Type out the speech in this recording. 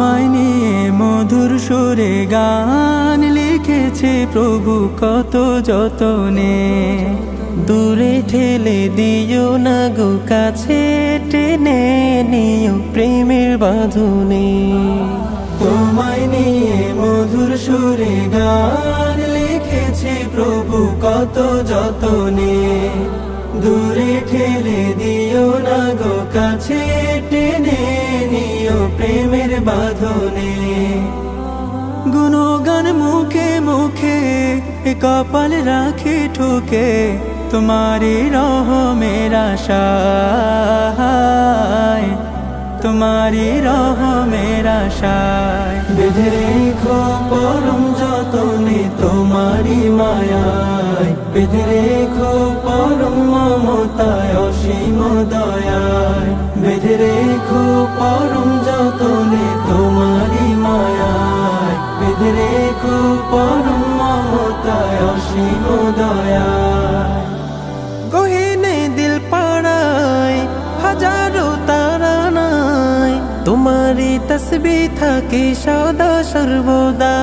তোমায় নিয়ে মধুর সুরে গান লিখেছে প্রভু, কত যতনে। দূরে ঠেলে দিও না গো, কাছে টেনে নিও প্রেমের বাঁধনে। তোমায় নিয়ে মধুর সুরে গান লিখেছে প্রভু, কত যতনে। দূরে ঠেলে দিও না গো, কাছে টেনে প্রেমের বাঁধনে। গুণগান মুখে মুখে কপাল রাখে ঠুকে তোমারি রহ মেরা শায় তোমারি রহ মেরা শায় বেঁধে রেখো পরম যতনে তোমারি মায়ায়। বেঁধে রেখো পরম মমতায় অসীম দয়ায়। বেঁধে রেখো পরম পরম মমতায় অসীম দিল পাড়ায় হাজারো তারা নাই। তোমারই তসবি থাকে সদা সর্বদা